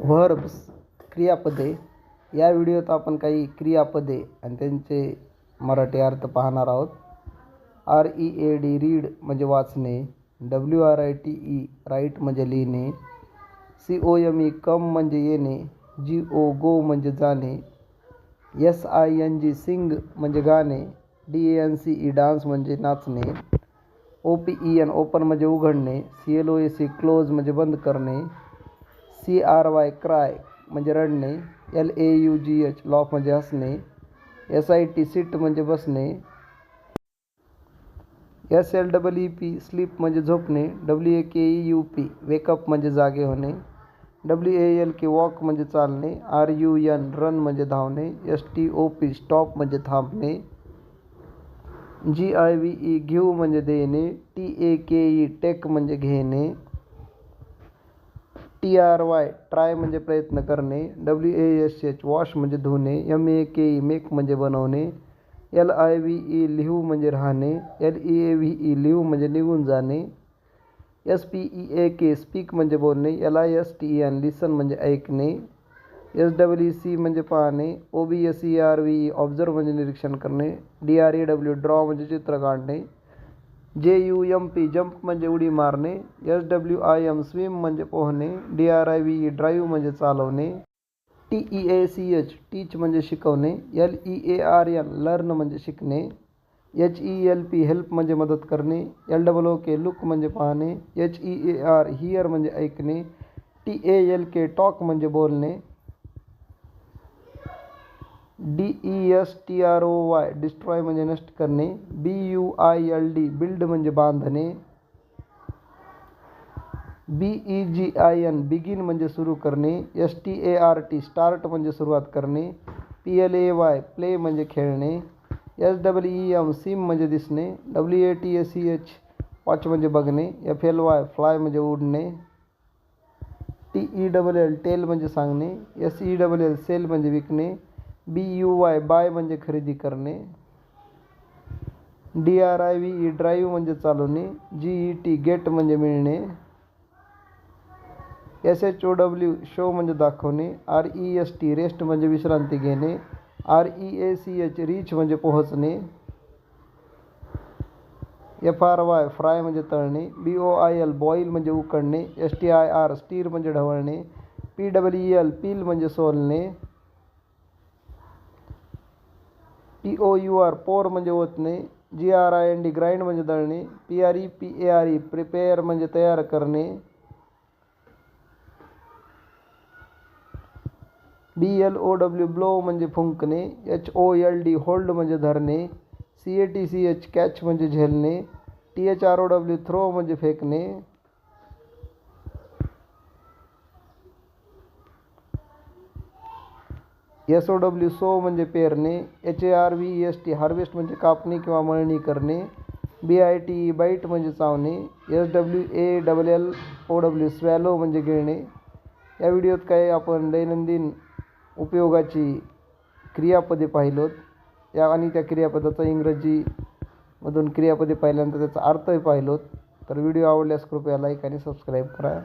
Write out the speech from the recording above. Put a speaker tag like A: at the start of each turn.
A: Verbs क्रियापदे. या व्हिडिओत आपण काही क्रियापदे आणि त्यांचे मराठी अर्थ पाहणार आहोत. R E A D read म्हणजे वाचणे. W R I T E write म्हणजे लिहिणे. सी ओ एम ई कम म्हणजे येणे. जी ओ गो म्हणजे जाणे. S I N G sing म्हणजे गाणे. D A N C E dance म्हणजे नाचणे. O P E N open म्हणजे उघडणे. सी एल ओ ए सी क्लोज म्हणजे बंद करणे. सी आर वाय क्राय म्हणजे रडणे L A U G H laugh म्हणजे हसणे एस आय टी सीट म्हणजे बसणे S L double E P sleep म्हणजे झोपणे डब्ल्यू ए के ई यू पी वेकअप म्हणजे जागे होणे W A L K walk म्हणजे चालणे आर यू एन रन म्हणजे धावणे S T O P stop म्हणजे थांबणे जी आय व्ही ई घेऊ म्हणजे देणे टी ए के ई टेक म्हणजे घेणे टी आर वाय ट्राय म्हणजे प्रयत्न करणे W A S H wash म्हणजे धुणे एम ए के ई मेक म्हणजे बनवणे एल आय व्ही ई लिहू म्हणजे राहणे L E A V E लिहू म्हणजे निघून जाणे एस पी ई ए के स्पीक म्हणजे बोलणे L I S T N listen म्हणजे ऐकणे एस डब्ल्यू सी म्हणजे पाहणे O B S E R V E observe म्हणजे निरीक्षण करणे D R A W draw म्हणजे चित्र काढणे J U M P jump म्हणजे उडी मारणे S W I M swim म्हणजे पोहणे D R I V E म्हणजे चालवणे T E A C H teach म्हणजे शिकवणे L E A R N learn म्हणजे शिकणे H E L P help म्हणजे मदत करणे एल डबल ओ के लुक म्हणजे पाहणे H E A R hear म्हणजे ऐकणे T A L K talk म्हणजे बोलणे D E S T R O Y destroy म्हणजे नष्ट करणे. B U I L D build म्हणजे बांधणे. B E G I N begin म्हणजे सुरू करणे. S T A R T start म्हणजे सुरुवात करणे. P L A Y play म्हणजे खेळणे. S W E M seem म्हणजे दिसणे. W A T S C H watch म्हणजे बघणे. एफ़ एल वाय फ्लाय म्हणजे उडणे. T E double L tell म्हणजे सांगणे. S E double L sell म्हणजे विकणे. बी यू वाय बाय म्हणजे खरेदी करणे. D R I V E drive म्हणजे चालवणे. जी ई टी गेट म्हणजे मिळणे. S H O W show म्हणजे दाखवणे. R E S T rest म्हणजे विश्रांती घेणे. R E A C H reach म्हणजे पोहोचणे. एफ़ आर वाय फ्राय म्हणजे तळणे. B O I L boil म्हणजे उकडणे. S T I R stir म्हणजे ढवळणे. पी डब्ल्यू एल पील म्हणजे सोलणे. P O U R pour म्हणजे ओतणे G R I N D grind म्हणजे दळणे P R E P A R E prepare म्हणजे तयार करणे B L O W blow म्हणजे फुंकणे H O L D hold म्हणजे धरणे C A T C H catch म्हणजे झेलणे T H R O W throw म्हणजे फेकणे एस ओ डब्ल्यू सो म्हणजे पेरणे H A R V S T harvest म्हणजे कापणी किंवा मळणी करणे B I T E bite म्हणजे चावणे S W A double L O W swallow म्हणजे गिळणे. या व्हिडिओत काही आपण दैनंदिन उपयोगाची क्रियापदे पाहिलोत. या आणि त्या क्रियापदाचा इंग्रजीमधून क्रियापदे पाहिल्यानंतर त्याचा अर्थही पाहिलोत. तर व्हिडिओ आवडल्यास कृपया लाईक आणि सबस्क्राईब करा.